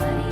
Money.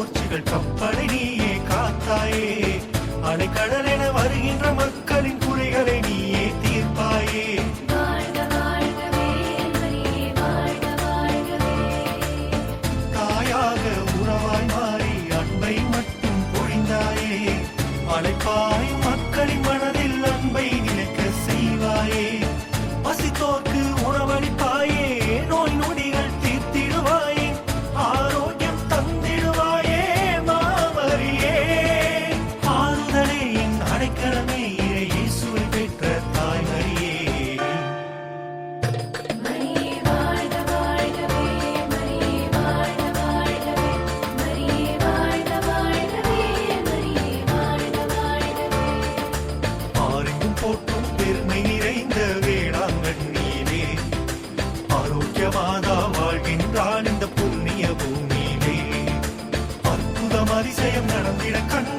Portugal கப்பலை நீயே காத்தாயே. அலைக்கடல் என வருகின்ற மக்களின் குறைகளை நீயே தீர்ப்பாயே. தாயாக உறவாய் மாறி அன்பை மட்டும் பொழிந்தாயே. அழைப்பாய் நேர்மை நிறைந்த வேளாங்கண்ணீரே ஆரோக்கியமாதா வாழ்கின்றான் இந்த புண்ணிய பூமியிலே. அற்புதம் அதிசயம் நடந்திட கண்